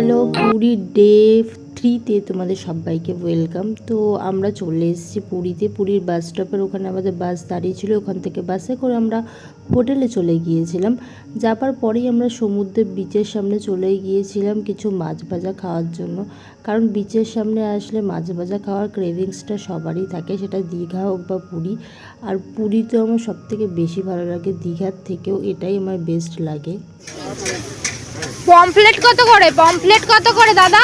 Hello, Puri day থ্রিতে তোমাদের সবাইকে ওয়েলকাম। তো আমরা চলে এসেছি পুরীতে। পুরীর বাস স্টপের ওখানে আমাদের বাস দাঁড়িয়ে ছিল। ওখান থেকে বাসে করে আমরা হোটেলে চলে গিয়েছিলাম। যাবার পরেই আমরা সমুদ্রের বিচের সামনে চলে গিয়েছিলাম কিছু মাছ ভাজা খাওয়ার জন্য। কারণ বিচের সামনে আসলে মাছ ভাজা খাওয়ার ক্রেভিংসটা সবারই থাকে। সেটা দীঘা হোক বা পুরী। আর পুরীতে আমার সবথেকে বেশি ভালো লাগে। দীঘার থেকেও এটাই আমার বেস্ট লাগে। পমফ্লেট কত করে? পমফ্লেট কত করে দাদা?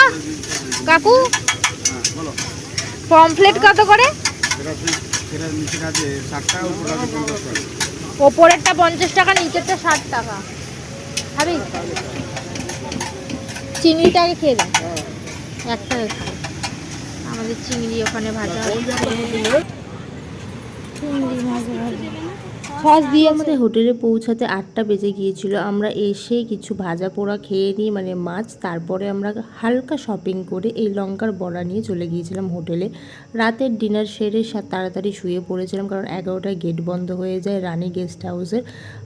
কাকু? পমফ্লেট কত করে? ওপরেরটা পঞ্চাশ টাকা, নিচেরটা ষাট টাকা। খাবি চিংড়িটা আগে খেয়ে দাও একটা আমাদের চিংড়ি ওখানে ভাজা। চিংড়ি ভাজা। আমাদের হোটেলে পৌঁছাতে আটটা বেজে গিয়েছিল। আমরা এসে কিছু ভাজা পোড়া খেয়ে নিই মানে মাছ, তারপরে আমরা হালকা শপিং করে এই লঙ্কার বড়া নিয়ে চলে গিয়েছিলাম হোটেলে। রাতের ডিনার সেরে তাড়াতাড়ি শুয়ে পড়েছিলাম কারণ এগারোটায় গেট বন্ধ হয়ে যায়, রানী গেস্ট হাউসের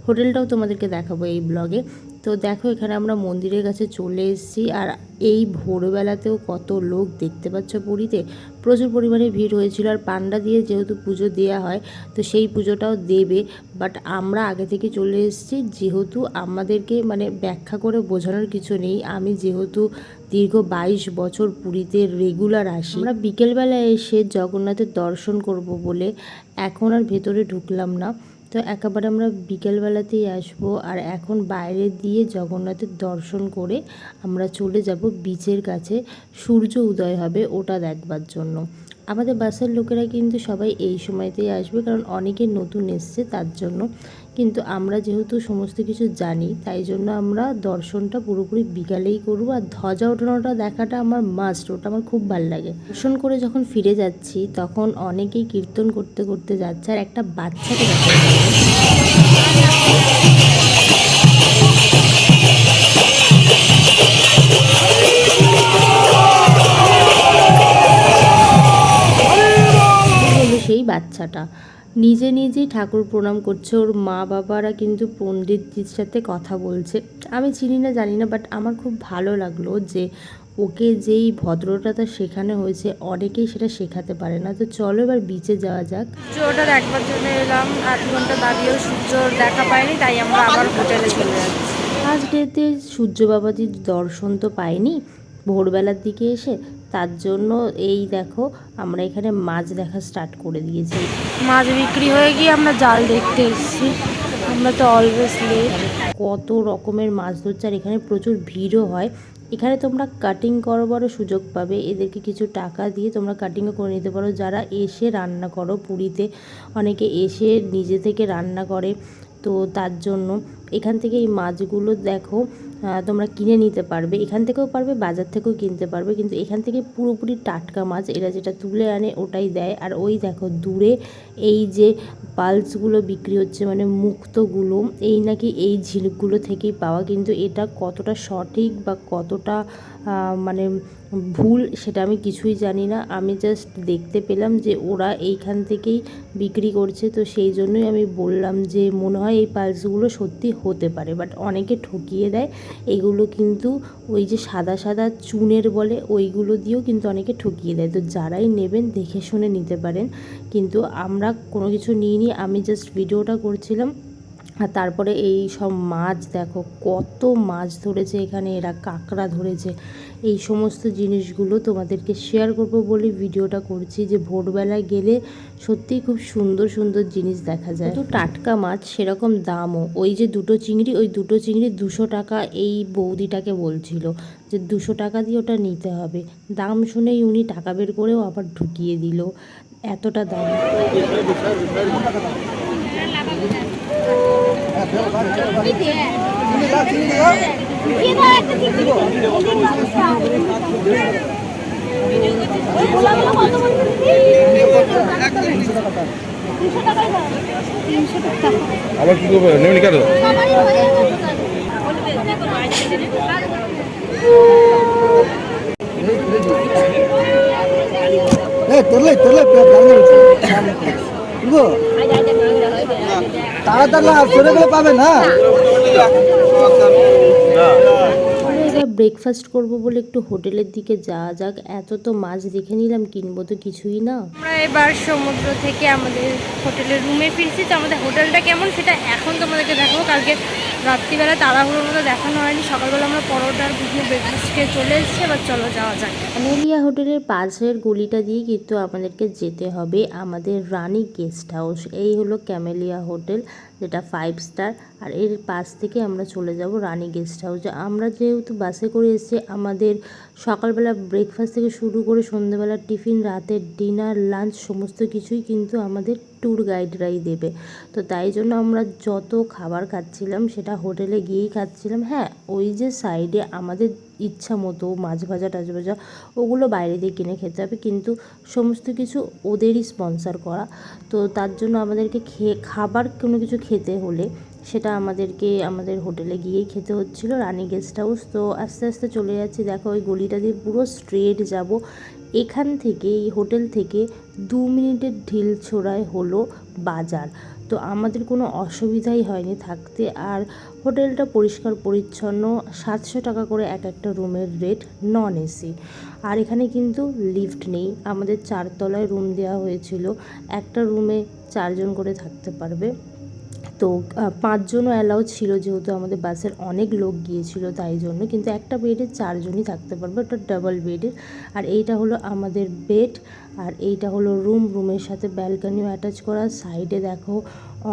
হোটেলটাও তোমাদেরকে দেখাবো এই ব্লগে তো দেখো, এখানে আমরা মন্দিরের কাছে চলে এসেছি। আর এই ভোরবেলাতেও কত লোক দেখতে পাচ্ছ পুরীতে? প্রচুর পরিমাণে ভিড় হয়েছিল। আর পান্ডা দিয়ে যেহেতু পুজো দেওয়া হয়, তো সেই পুজোটাও দেবে। বাট আমরা আগে থেকে চলে এসেছি। যেহেতু আমাদেরকে মানে ব্যাখ্যা করে বোঝানোর কিছু নেই। আমি যেহেতু দীর্ঘ বাইশ বছর পুরীতে রেগুলার আসি। আমরা বিকেলবেলা এসে জগন্নাথের দর্শন করব বলে এখন আর ভেতরে ঢুকলাম না। তো একেবারে আমরা বিকেলবেলাতেই আসব আর এখন বাইরে দিয়ে জগন্নাথের দর্শন করে আমরা চলে যাব বিচের কাছে। সূর্য উদয় হবে ওটা দেখবার জন্য। আমাদের বাসের লোকেরা কিন্তু সবাই এই সময়তেই আসবে কারণ অনেকে নতুন এসছে তার জন্য। কিন্তু আমরা যেহেতু সমস্ত কিছু জানি, তাই জন্য আমরা দর্শনটা পুরোপুরি বিকালেই করব আর ধ্বজা ওঠানোটা দেখাটা আমার মাস্ট ওটা আমার খুব ভালো লাগে দর্শন করে যখন ফিরে যাচ্ছি, তখন অনেকেই কীর্তন করতে করতে যাচ্ছে আর একটা বাচ্চাকে। সেই বাচ্চাটা নিজে নিজেই ঠাকুর প্রণাম করছে ওর মা বাবারা কিন্তু পণ্ডিতজির সাথে কথা বলছে। আমি চিনি না জানি না বাট আমার খুব ভালো লাগল যে ওকে যেই ভদ্রতা শেখানো হয়েছে অনেকেই সেটা শেখাতে পারে না। তো চলো এবার বিচে যাওয়া যাক। সূর্যটা দেখবার জন্য এলাম আধ ঘণ্টা দাঁড়িয়েও সূর্য দেখা পাইনি তাই আমরা আবার হোটেলে চলে যাচ্ছি। ফার্স্ট ডেতে সূর্য বাবাজির দর্শন তো পাইনি ভোরবেলার দিকে এসে তার জন্য এই দেখো আমরা এখানে মাছ দেখা স্টার্ট করে দিয়েছি। মাছ বিক্রি হয়ে গিয়ে আমরা জাল দেখতে এসেছি। আমরা তো অলওয়েজ লেট কত রকমের মাছ ধরছে আর এখানে প্রচুর ভিড়ও হয়। এখানে তোমরা কাটিং করবারও সুযোগ পাবে। এদেরকে কিছু টাকা দিয়ে তোমরা কাটিংও করে নিতে পারো। যারা এসে রান্না করো পুরীতে অনেকে এসে নিজে থেকে রান্না করে। তো তার জন্য এখান থেকে এই মাছগুলো দেখো তোমরা কিনে নিতে পারবে। এখান থেকেও পারবে, বাজার থেকেও কিনতে পারবে। কিন্তু এখান থেকে পুরোপুরি টাটকা মাছ, এরা যেটা তুলে আনে ওটাই দেয়। আর ওই দেখো, দূরে এই যে পালসগুলো বিক্রি হচ্ছে মানে মুক্তগুলো, এই নাকি এই ঝিলগুলো থেকেই পাওয়া। কিন্তু এটা কতটা সঠিক বা কতটা মানে ভুল সেটা আমি কিছুই জানি না। আমি জাস্ট দেখতে পেলাম যে ওরা এইখান থেকেই বিক্রি করছে। তো সেই জন্যই আমি বললাম যে মনে হয় এই পালসগুলো সত্যি হতে পারে। বাট অনেকে ঠকিয়ে দেয়। এগুলো কিন্তু ওই যে সাদা সাদা চুনের বলে, ওইগুলো দিয়েও কিন্তু অনেকে ঠকিয়ে দেয়। তো যারাই নেবেন, দেখে শুনে নিতে পারেন। কিন্তু আমরা কোনো কিছু নিইনি। আমি জাস্ট ভিডিওটা করছিলাম। আর তারপরে এই সব মাছ দেখো, কত মাছ ধরেছে এখানে, এরা কাঁকড়া ধরেছে। এই সমস্ত জিনিসগুলো তোমাদেরকে শেয়ার করব বলে ভিডিওটা করছি যে ভোরবেলায় গেলে সত্যিই খুব সুন্দর সুন্দর জিনিস দেখা যায়। তো টাটকা মাছ সেরকম দামও, ওই যে দুটো চিংড়ি, ওই দুটো চিংড়ি দুশো টাকা এই বৌদিটাকে বলছিল যে দুশো টাকা দিয়ে ওটা নিতে হবে। দাম শুনেই উনি টাকা বের করেও আবার ঢুকিয়ে দিল, এতটা দাম। আবার কি করবে? নেমনি কেন? தெரியல தெரியல இப்போ তাড়াতাড়ি সরে গেলে পাবে না? ব্রেকফাস্ট করব বলে একটু হোটেলের দিকে যাওয়া যাক। এত তো মাছ দেখে নিলাম কিনবো তো কিছুই না। আমরা এবার সমুদ্র থেকে আমাদের হোটেলের রুমে ফিরছি। তো আমাদের হোটেলটা কেমন সেটা এখন তোমাদেরকে দেখাবো। কালকে রাত্রিবেলা তাড়াহুড়োর মতো দেখানো হয়নি। সকালবেলা আমরা পরোটার বিভিন্ন ব্রেকফাস্ট খেয়ে চলে এসেছি, এবার চলো যাওয়া যাক। আনেলিয়া হোটেলের পাশের গলিটা দিয়ে কিন্তু আমাদেরকে যেতে হবে, আমাদের রানি গেস্ট হাউস। এই হলো ক্যামেলিয়া হোটেল। যেটা ফাইভ স্টার আর এর পাশ থেকে আমরা চলে যাব রানী গেস্ট হাউসে আমরা যেহেতু বাসে করে এসেছি, আমাদের সকালবেলা ব্রেকফাস্ট থেকে শুরু করে সন্ধ্যেবেলা টিফিন রাতের ডিনার লাঞ্চ সমস্ত কিছুই কিন্তু আমাদের ট্যুর গাইডরাই দেবে। তো তাই জন্য আমরা যত খাবার খাচ্ছিলাম, সেটা হোটেলে গিয়েই খাচ্ছিলাম। হ্যাঁ ওই যে সাইডে আমাদের ইচ্ছা মতো, মাছ ভাজা, টাছ ভাজা, ওগুলো বাইরে দিয়ে কিনে খেতে হবে। কিন্তু সমস্ত কিছু ওদেরই স্পন্সর করা। তো তার জন্য আমাদেরকে খেয়ে খাবার কোনো কিছু খেতে হলে সেটা আমাদেরকে আমাদের হোটেলে গিয়েই খেতে হচ্ছিল। রানী গেস্ট হাউস তো আস্তে আস্তে চলে যাচ্ছি। দেখো ওই গলিটা দিয়ে পুরো স্ট্রেট যাব। এখান থেকে এই হোটেল থেকে দু মিনিটের ঢিল ছোড়ায় হলো বাজার। তো আমাদের কোনো অসুবিধাই হয়নি থাকতে। আর হোটেলটা পরিষ্কার, পরিচ্ছন্ন, সাতশো টাকা করে এক একটা রুমের রেট নন এসি আর এখানে কিন্তু লিফট নেই। আমাদের চারতলায় রুম দেওয়া হয়েছিল। একটা রুমে চারজন করে থাকতে পারবে। তো পাঁচজনও অ্যালাউ ছিল যেহেতু আমাদের বাসের অনেক লোক গিয়েছিল তাই জন্য। কিন্তু একটা বেডে চারজনই থাকতে পারবে, ওটা ডাবল বেডের আর এইটা হলো আমাদের বেড আর এইটা হলো রুম রুমের সাথে ব্যালকানিও অ্যাটাচ করা। সাইডে দেখো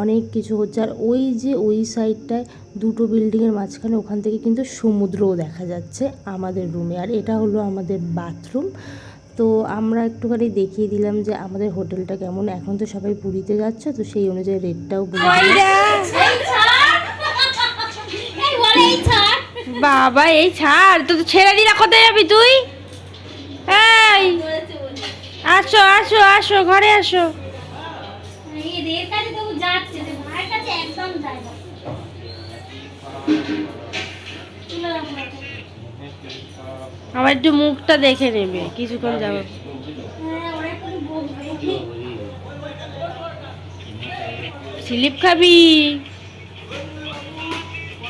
অনেক কিছু হচ্ছে। আর ওই যে ওই সাইডটায় দুটো বিল্ডিংয়ের মাঝখানে ওখান থেকে কিন্তু সমুদ্রও দেখা যাচ্ছে আমাদের রুমে আর এটা হলো আমাদের বাথরুম তো আমরা একটুখানি দেখিয়ে দিলাম যে আমাদের হোটেলটা কেমন। এখন তো সবাই পুরীতে যাচ্ছে তো সেই অনুযায়ী রেটটাও বলে বাবা এই ছাড় তো ছেড়ে দিলা কোথায় যাবি তুই? এই আসো আসো আসো ঘরে আসো। আমার একটু মুখটা দেখে নেবে কিছুক্ষণ যাব স্লিপ খাবি?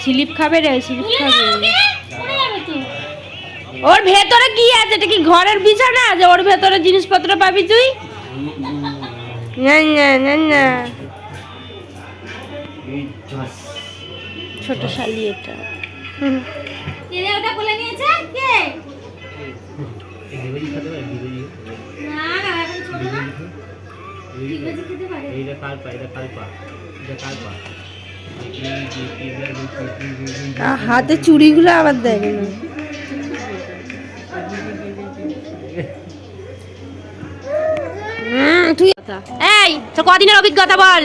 স্লিপ খাবে রে স্লিপ খাবে। ওর ভেতরে কি আছে? এটা কি ঘরের বিছানা? আছে ওর ভেতরে জিনিসপত্র পাবি তুই? না না না না। ছোট শালি এটা। ওটা নিয়েছে কে? না না এখন ছোট না। খেতে? পারে? এইটা কার পা এটা কার পা এটা কার পা। হাতে চুড়িগুলো আবার দেখে তুই এই তো কদিনের অভিজ্ঞতা বল।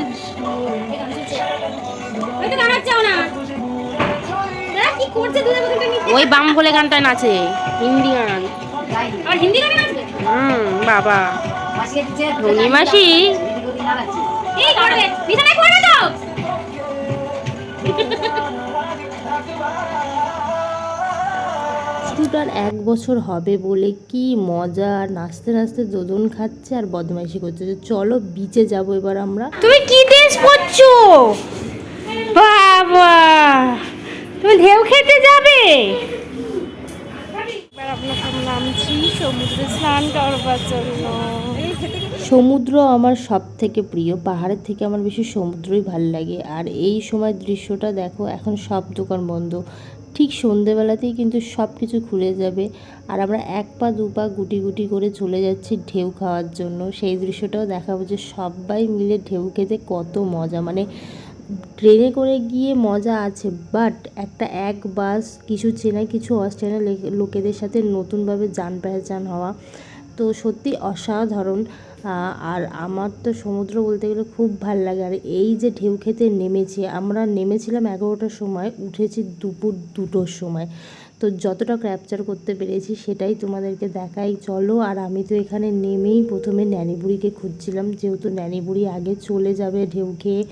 না। ওই বাম বলে গানটা নাচে হিন্দি গান হুম বাবা। ধনী মাসি দুটার এক বছর হবে বলে কি মজা? নাচতে নাচতে দোদন খাচ্ছে আর বদমাইশি করছে। যে চলো বিচে যাব এবার আমরা। তুমি কি ড্রেস পরছো? বাবা! তুমি ঢেউ খেতে যাবে? সমুদ্রে স্নান করবার জন্য। সমুদ্র আমার সব থেকে প্রিয়। পাহাড়ের থেকে আমার বেশি সমুদ্রই ভালো লাগে। আর এই সময় দৃশ্যটা দেখো, এখন সব দোকান বন্ধ। ঠিক সন্ধেবেলাতেই কিন্তু সব কিছু খুলে যাবে। আর আমরা এক পা, দু পা গুটি গুটি করে চলে যাচ্ছি ঢেউ খাওয়ার জন্য। সেই দৃশ্যটাও দেখাবো যে সবাই মিলে ঢেউ খেতে কত মজা। মানে ট্রেনে করে গিয়ে মজা আছে বাট একটা এক বাস, কিছু চেনা, কিছু অচেনা লোকেদের সাথে নতুনভাবে যান পেহচান হওয়া, তো সত্যি অসাধারণ। আর আমার তো সমুদ্র বলতে গেলে খুব ভালো লাগে। আর এই যে ঢেউ খেতে নেমেছি, আমরা নেমেছিলাম এগারোটার সময়, উঠেছি দুপুর দুটোর সময়। তো যতটা ক্যাপচার করতে পেরেছি সেটাই তোমাদেরকে দেখাই। চলো, আর আমি তো এখানে নেমেই প্রথমে ন্যানিবুড়িকে খুঁজছিলাম। যেহেতু ন্যানিবুড়ি আগে চলে যাবে ঢেউ খেয়ে,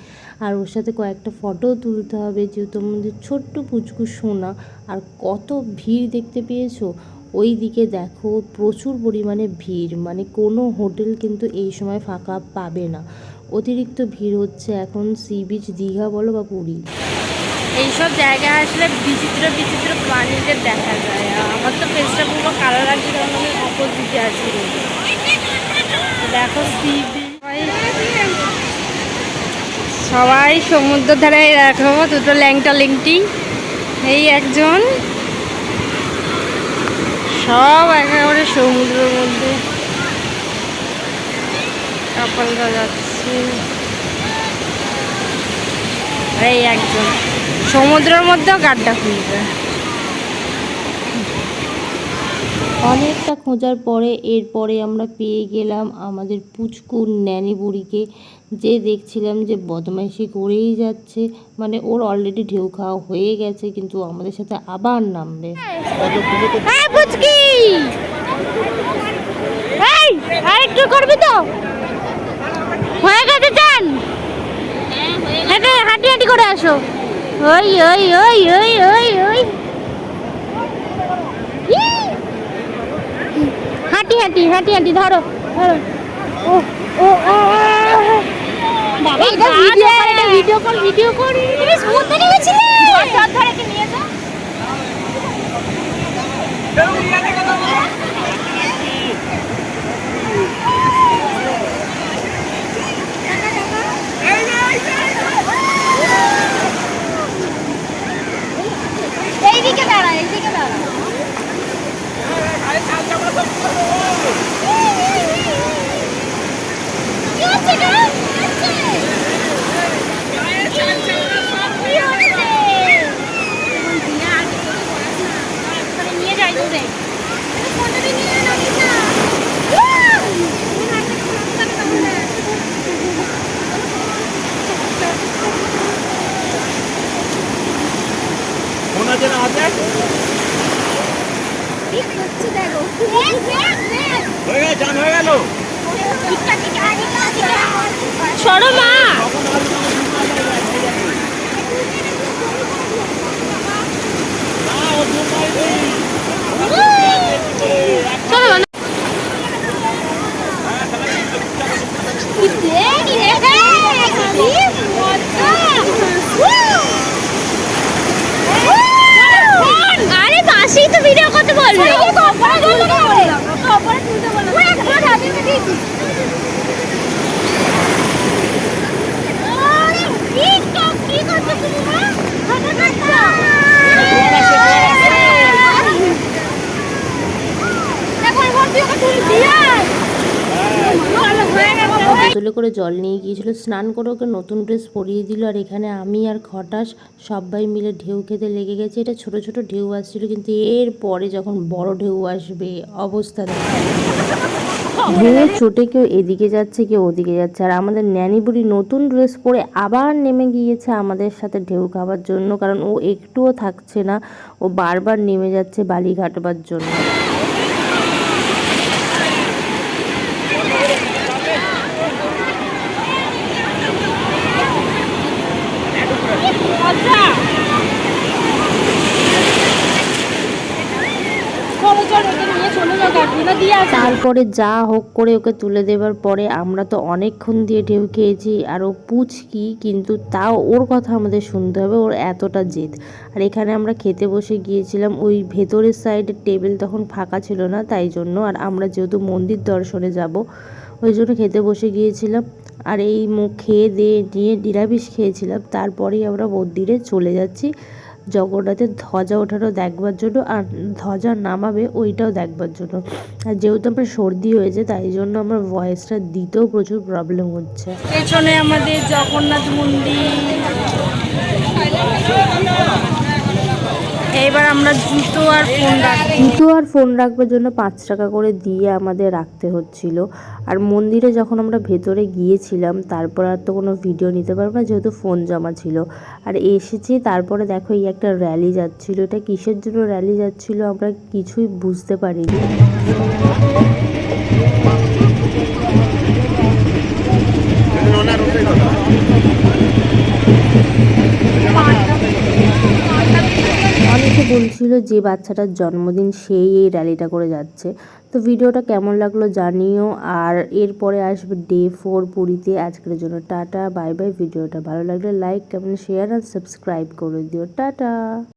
আর ওর সাথে কয়েকটা ফটোও তুলতে হবে। যেহেতু আমাদের ছোট্ট পুচকু সোনা, আর কত ভিড় দেখতে পেয়েছ? ওই দিকে দেখো, প্রচুর পরিমাণে ভিড়। মানে কোনো হোটেল কিন্তু এই সময় ফাঁকা পাবে না। অতিরিক্ত ভিড় হচ্ছে এখন সি বিচ, দীঘা বলো বা পুরী। এইসব জায়গায় আসলে বিচিত্র বিচিত্র প্রাণীদের দেখা যায়। আমার তো ফেসটা পুরো কালো লাগছে, কারণ আমি অপোজিটে আছি। দেখো সবাই সমুদ্র ধারে রাখো, দুটো ল্যাংটা লেংটি। এই একজন। সব একেবারে সমুদ্রের মধ্যে। কাপালরা যাচ্ছে। এই একজন। সমুদ্রের মধ্যেও গাড্ডা খুলবে অনেকটা খোঁজার পরে এরপরে আমরা পেয়ে গেলাম আমাদের পুচকুর ন্যানি বুড়িকে যে দেখছিলাম যে বদমাইশি করেই যাচ্ছে। মানে ওর অলরেডি ঢেউ খাওয়া হয়ে গেছে কিন্তু আমাদের সাথে আবার নামবে। হ্যাঁ পুচকি! এই করবি তো? হয়ে গেছে চান? হেঁটে হাঁটি হাঁটি করে আসো। ওই ওই ওই ওই ওই ওই। হাঁটি হাঁটি হাঁটি হাঁটি ধরো ধরো। ও ও ও বাবা এটা ভিডিও কর। এটা ভিডিও কর ভিডিও কর তুমি সমুদ্রে গেছিলে ধর ধরে কি নিয়ে যাও এইদিকে দাঁড়া এইদিকে দাঁড়া কি হচ্ছে গো? কি হচ্ছে? কি হচ্ছে? তাহলে নিয়ে যাই দূরে। ফোনটা নিয়ে নাও না। ফোন আছে না হাতে কি করছে দেখো। দেখ, দেখ, দেখ। হয়ে গেছে চান হয়ে গেল সরো মা চলো না আরে পাশেই তো ভিডিও করতে বলল বোতলে করে জল নিয়ে গিয়েছিল, স্নান করে ওকে নতুন ড্রেস পরিয়ে দিল, আর এখানে আমি আর খটাস সবাই মিলে ঢেউ খেতে লেগে গেছে। এটা ছোট ছোট ঢেউ আসছিল, কিন্তু এর পরে যখন বড় ঢেউ আসবে, অবস্থা ঢেউয়ে চোটে কেউ এদিকে যাচ্ছে, কেউ ওদিকে যাচ্ছে, আর আমাদের ন্যানি বুড়ি নতুন ড্রেস পরে আবার নেমে গিয়েছে আমাদের সাথে ঢেউ খাবার জন্য, কারণ ও একটুও থাকছে না, ও বারবার নেমে যাচ্ছে বালি ঘাটবার জন্য। তারপরে যা হোক করে ওকে তুলে দেবার পরে আমরা তো অনেকক্ষণ দিয়ে ঢেউ খেয়েছি আর ও পুচকি, কিন্তু তাও ওর কথা আমাদের শুনতে হবে, ওর এতটা জেদ। আর এখানে আমরা খেতে বসে গিয়েছিলাম, ওই ভেতরের সাইডের টেবিল তখন ফাঁকা ছিল না তাই জন্য, আর আমরা যেহেতু মন্দির দর্শনে যাব, ওই জন্য খেতে বসে গিয়েছিলাম। আর এই মুখ খেয়ে দিয়ে নিয়ে নিরামিষ খেয়েছিলাম, তারপরেই আমরা মন্দিরে চলে যাচ্ছি। জগন্নাথের ধ্বজা ওঠানো দেখবার জন্য আর ধ্বজা নামাবে ওইটাও দেখবার জন্য। আর যেহেতু আমার সর্দি হয়েছে, তাই জন্য আমার ভয়েসটা দিতেও প্রচুর প্রবলেম হচ্ছে। পেছনে আমাদের জগন্নাথ মন্দির। এবার আমরা জুতো আর ফোন রাখব। জুতো আর ফোন রাখবার জন্য পাঁচ টাকা করে দিয়ে আমাদের রাখতে হচ্ছিল। আর মন্দিরে যখন আমরা ভেতরে গিয়েছিলাম তারপর আর তো কোনো ভিডিও নিতে পারব না যেহেতু ফোন জমা ছিল। আর এসেছি তারপরে দেখো এই একটা র্যালি যাচ্ছিল। এটা কিসের জন্য র্যালি যাচ্ছিল আমরা কিছুই বুঝতে পারিনি। অনেকে বলছিল যে বাচ্চাটার জন্মদিন সেই এই র্যালিটা করে যাচ্ছে। তো ভিডিওটা কেমন লাগল জানিও। আর এরপরে আসবে ডে ফোর পুরীতে। আজকের জন্য টাটা, বাই বাই। ভিডিওটা ভালো লাগলে লাইক, কমেন্ট, শেয়ার আর সাবস্ক্রাইব করে দিও। টাটা!